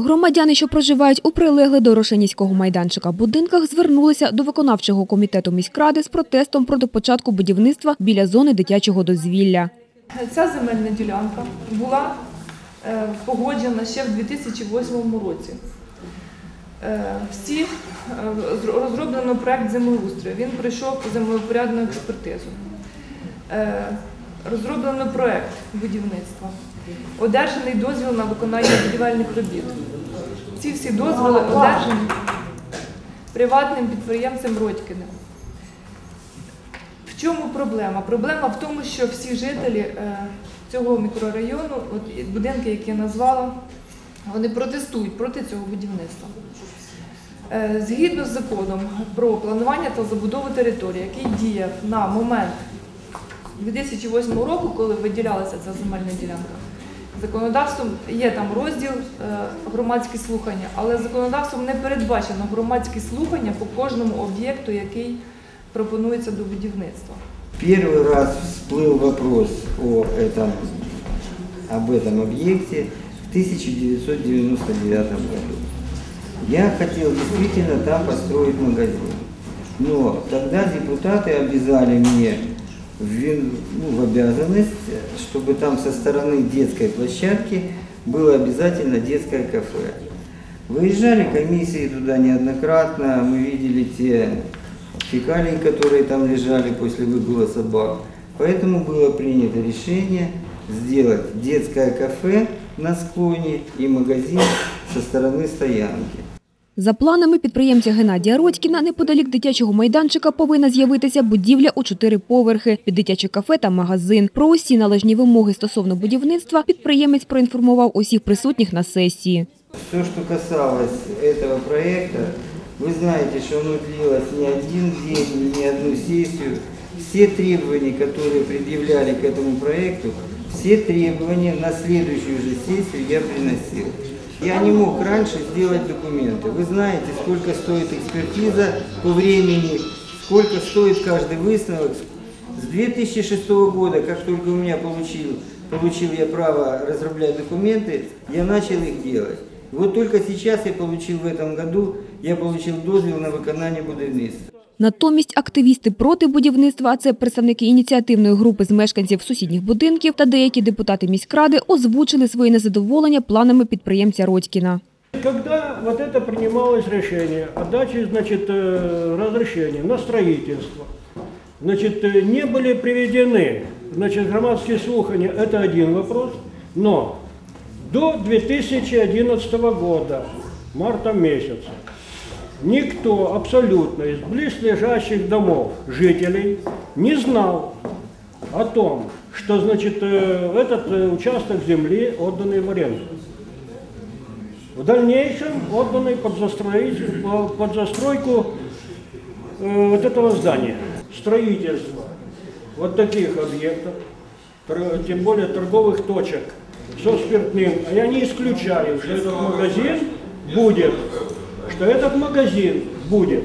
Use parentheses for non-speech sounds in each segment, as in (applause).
Громадяни, що проживають у прилеглих до Рошенівського майданчика будинках, звернулися до виконавчого комітету міськради з протестом проти початку будівництва біля зони дитячого дозвілля. Ця земельна ділянка була е, погоджена ще в 2008 році. Е, Всі е, розроблено проект землеустрою. Він пройшов землевпорядну експертизу. Розроблено проект будівництва. Одержаний дозвіл на виконання будівельних робіт. Ці всі дозволи одержані приватним підприємцем Родькіним. В чому проблема? Проблема в тому, що всі жителі е, цього мікрорайону, от будинки, які я назвала, вони протестують проти цього будівництва. Е, Згідно з законом про планування та забудову території, який діяв на момент 2008 року, коли виділялася ця земельна ділянка, законодавством є там розділ е, громадські слухання, але законодавством не передбачено громадські слухання по кожному об'єкту, який пропонується до будівництва. Первый раз всплыл вопрос о этом, об этом объекте в 1999 году. Я хотел действительно там построить магазин. Но тогда депутаты обязали мне В, вин- ну, в обязанность, чтобы там со стороны детской площадки было обязательно детское кафе. Выезжали комиссии туда неоднократно, мы видели те фекалии, которые там лежали после выгула собак. Поэтому было принято решение сделать детское кафе на склоне и магазин со стороны стоянки. За планами підприємця Геннадія Родькіна, неподалік дитячого майданчика повинна з'явитися будівля у чотири поверхи, під дитяче кафе та магазин. Про усі належні вимоги стосовно будівництва підприємець проінформував усіх присутніх на сесії. Все, что касалось этого проекта, вы знаете, что оно длилось не один день, не одну сессию. Все требования, которые предъявляли к этому проекту, все требования на следующую же сессию я приносил. Я не мог раньше сделать документы. Вы знаете, сколько стоит экспертиза по времени, сколько стоит каждый выставок. С 2006 года, как только у меня получил, получил я право разработать документы, я начал их делать. Вот только сейчас я получил в этом году, я получил дозвіл на виконання будівництва. Натомість активісти проти будівництва, а це представники ініціативної групи з мешканців сусідніх будинків та деякі депутати міськради озвучили своє незадоволення планами підприємця Родькіна. Когда вот это принималось решение о даче, значит, э, разрешения на строительство, значит, э, не были приведены, значит, громадские слухания, это один вопрос, но до 2011 года, марта месяца, никто абсолютно из близлежащих домов жителей не знал о том, что, значит, э, этот э, участок земли отданный в аренду. В дальнейшем отданный под, под застройку э, вот этого здания. Строительство вот таких объектов, тем более торговых точек со спиртным. А я не исключаю, что этот магазин будет, что этот магазин будет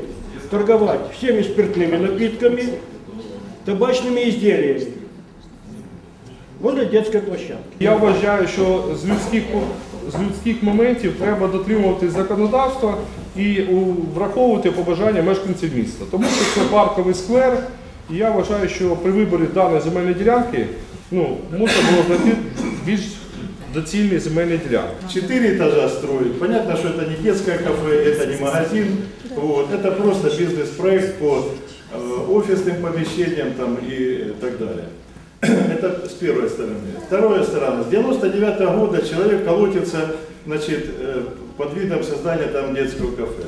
торговать всеми спиртными напитками, табачными изделиями. Возле детской площадки. Я вважаю, що з людських з людських моментів треба дотримуватись законодавства і у- враховувати побажання мешканців міста. Тому що це парковий сквер, і я вважаю, що при виборі даної земельної ділянки ну, можна було знайти більш доцільні земельні ділянки. Четыре этажа строить. Понятно, что это не детское кафе, это не магазин. Вот. Это просто бизнес-проект по э, офисным помещениям там, и так далее. Это (clears throat) с первой стороны. Вторая сторона. С 99 года человек колотится значит, э, под видом создания там детского кафе.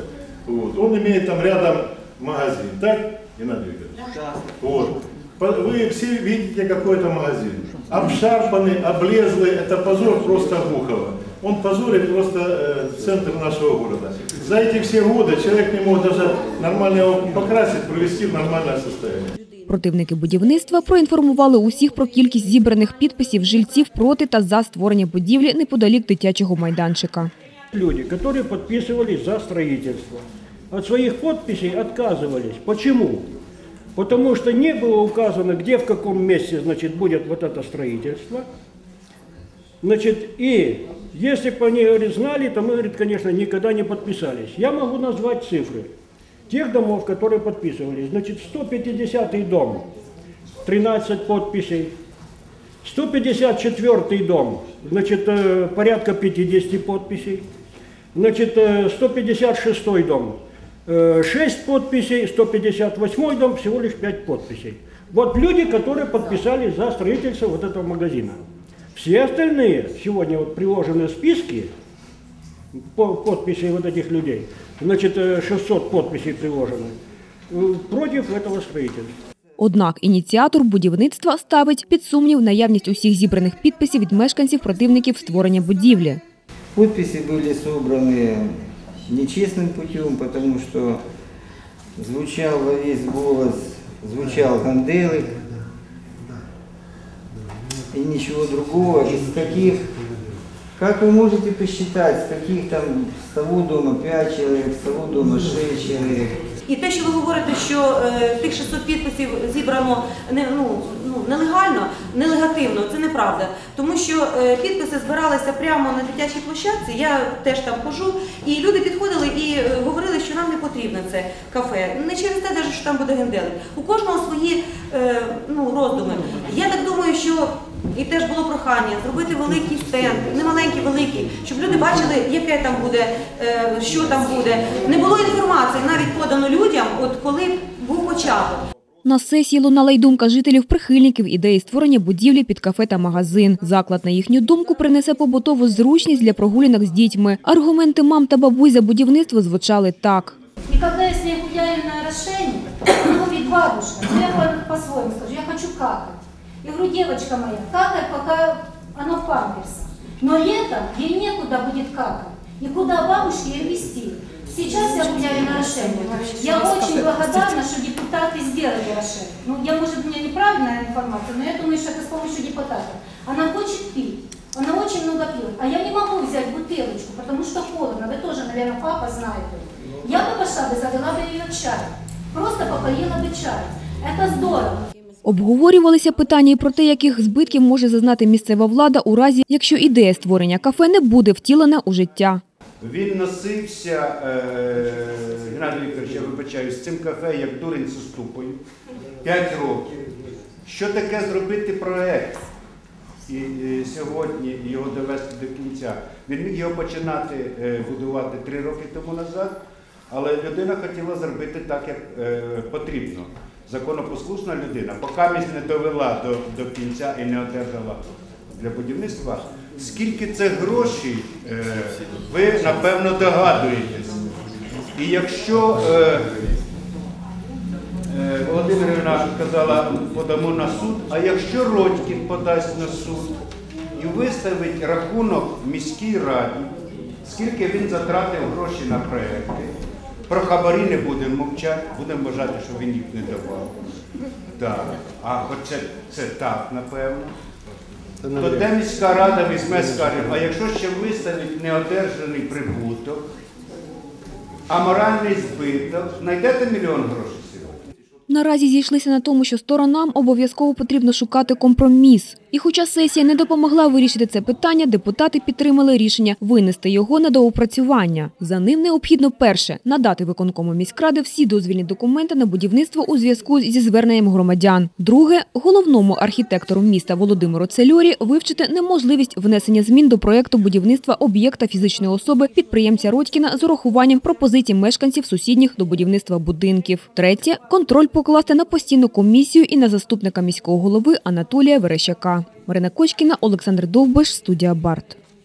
Вот. Он имеет там рядом магазин. Так, Геннадий Викторович? Вот. По- Вы все видите, какой это магазин. Обшарпанный, облезлый, это позор просто Бухова. Он позорит просто э, центр нашего города. За эти все годы человек не мог даже нормально его покрасить, привести в нормальное состояние. Противники будівництва проінформували усіх про кількість зібраних підписів жильців проти та за створення будівлі неподалік дитячого майданчика. люди, которые подписывались за строительство. От своих подписей отказывались. Почему? Потому что не было указано, где, в каком месте, значит, будет вот это строительство. Значит, и Если бы они, говорит, знали, то мы, говорит, конечно, никогда не подписались. Я могу назвать цифры тех домов, которые подписывались. Значит, 150 дом, 13 подписей. 154 дом, значит, э, порядка 50 подписей. Значит, э, 156 дом, 6 подписей, 158 дом, всего лишь 5 подписей. Вот люди, которые подписались за строительство вот этого магазина. Все остальные, сегодня вот приложены списки по подписей вот этих людей, значит, э, 600 подписей приложено, э, против этого строительства. Однак ініціатор будівництва ставить під сумнів наявність усіх зібраних підписів від мешканців противників створення будівлі. Подписи были собраны нечестным путем, потому что звучал во весь голос, звучал Ганделык, и ничего другого. Из каких, как вы можете посчитать, с каких там с того дома 5 человек, с того дома 6 человек, І те, що ви говорите, що е, тих 600 підписів зібрано не, ну, ну, нелегально, нелегативно, це неправда. Тому що е, підписи збиралися прямо на дитячій площадці, я теж там хожу, і люди підходили і е, говорили, що нам не потрібно це кафе. Не через те, навіть, що там буде генделик. У кожного свої ну, роздуми. Я так думаю, що і теж було прохання зробити великий стенд, не маленький, великий, щоб люди бачили, яке там буде, е, що там буде. Не було інформації навіть подано людям, от коли був початок. На сесії лунала й думка жителів прихильників ідеї створення будівлі під кафе та магазин. Заклад, на їхню думку, принесе побутову зручність для прогулянок з дітьми. Аргументи мам та бабусь за будівництво звучали так. И когда я гуляю на орошении, она говорит, бабушка, ну я по- по-своему скажу, я хочу какать. Я говорю, девочка моя, какай, пока она в памперсах. Но летом ей некуда будет какать. И куда бабушке ее вести? Сейчас я гуляю на орошении. Я очень благодарна, что депутаты сделали орошение. Ну, я, может, у меня неправильная информация, но я думаю, что это с помощью депутатов. Она хочет пить. Она очень много пьет. А я не могу взять бутылочку, потому что холодно. Вы тоже, наверное, папа знает. Я бы пошла бы завела бы ее чай. Просто попоила бы чай. Это здорово. Обговорювалися питання і про те, яких збитків може зазнати місцева влада у разі, якщо ідея створення кафе не буде втілена у життя. Він носився, е, Геннадій Вікторович, я вибачаюсь, з цим кафе як дурень зі ступою. П'ять років. Що таке зробити проект і, сьогодні його довести до кінця? Він міг його починати е, будувати три роки тому назад, але людина хотіла зробити так, як е, потрібно. Законопослушна людина, поки місь не довела до, до кінця і не одержала для будівництва. Скільки це грошей, е, ви напевно догадуєтесь. І якщо е, е, Володимирівна казала, подамо на суд, а якщо Родькін подасть на суд і виставить рахунок міській раді, скільки він затратив гроші на проекти, про хабарі не будемо мовчати, будемо вважати, що він їх не давав. Так. А оце це так, напевно. То де міська рада візьме, скаже, а якщо ще виставить неодержаний прибуток, а моральний збиток, знайдете мільйон грошей? Наразі зійшлися на тому, що сторонам обов'язково потрібно шукати компроміс. І хоча сесія не допомогла вирішити це питання, депутати підтримали рішення винести його на доопрацювання. За ним необхідно перше надати виконкому міськради всі дозвільні документи на будівництво у зв'язку зі зверненням громадян. Друге, головному архітектору міста Володимиру Цельорі вивчити неможливість внесення змін до проекту будівництва об'єкта фізичної особи підприємця Родькіна з урахуванням пропозицій мешканців сусідніх до будівництва будинків. Третє контроль покласти на постійну комісію і на заступника міського голови Анатолія Верещака. Марина Кочкіна, Олександр Довбиш, студія Барт.